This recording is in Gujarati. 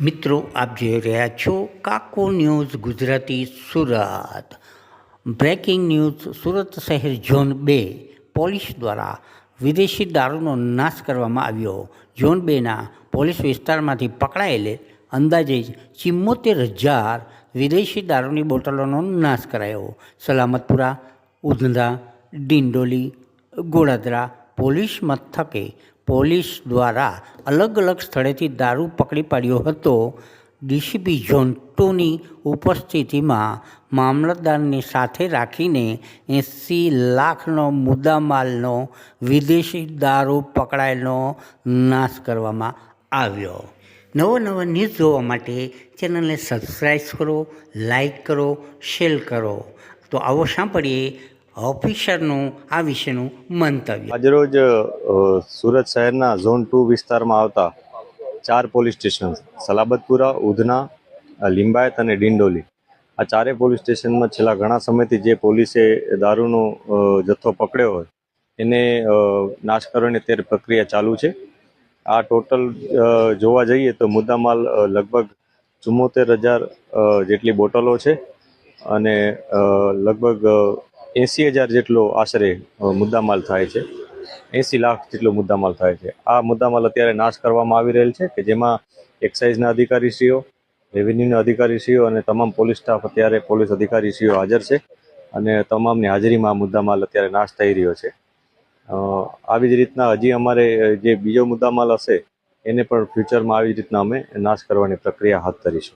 મિત્રો, આપ જોઈ રહ્યા છો કાકો news Gujarati Surat. Breaking news Surat શહેર ઝોન બે પોલીસ દ્વારા વિદેશી દારૂનો નાશ કરવામાં આવ્યો. ઝોન બેના પોલીસ વિસ્તારમાંથી પકડાયેલે અંદાજે ચિમ્મોતેર હજાર વિદેશી દારૂની બોટલોનો નાશ કરાયો. સલામતપુરા ઉધંધા ડિંડોલી ગોળાદરા પોલીસ મથકે પોલીસ દ્વારા અલગ અલગ સ્થળેથી દારૂ પકડી પાડ્યો હતો. ડીસીપી ઝોન ઉપસ્થિતિમાં મામલતદારને સાથે રાખીને એંસી લાખનો મુદ્દામાલનો વિદેશી દારૂ પકડાયેલો નાશ કરવામાં આવ્યો. નવો નવા ન્યૂઝ જોવા માટે ચેનલને સબસ્ક્રાઈબ કરો લાઈક કરો, શેર કરો. તો આવો સાંભળીએ ઓફિસરનું આ વિશેનું મંતવ્ય. આજરોજ સુરત શહેરના ઝોન ટુ વિસ્તારમાં આવતા ચાર પોલીસ સ્ટેશન, સલાબતપુરા, ઉધના લિંબાયત અને ડિંડોલી. આ ચારે પોલીસ સ્ટેશનમાં છેલ્લા ઘણા સમયથી જે પોલીસે દારૂનો જથ્થો પકડ્યો હોય, એને નાશ કરવાની અત્યારે પ્રક્રિયા ચાલુ છે. આ ટોટલ જોવા જઈએ તો મુદ્દામાલ લગભગ ચુમ્મોતેર હજાર જેટલી બોટલો છે અને લગભગ એંસી હજાર જેટલો આશરે મુદ્દામાલ થાય છે. એંસી લાખ જેટલો મુદ્દામાલ થાય છે. આ મુદ્દામાલ અત્યારે નાશ કરવામાં આવી રહેલ છે કે જેમાં એક્સાઇઝના અધિકારીશ્રીઓ, રેવન્યુના અધિકારીશ્રીઓ અને તમામ પોલીસ સ્ટાફ અત્યારે પોલીસ અધિકારીશ્રીઓ હાજર છે અને તમામની હાજરીમાં આ મુદ્દામાલ અત્યારે નાશ થઈ રહ્યો છે. આવી જ રીતના હજી અમારે જે બીજો મુદ્દામાલ હશે, એને પણ ફ્યુચરમાં આવી રીતના અમે નાશ કરવાની પ્રક્રિયા હાથ ધરીશું.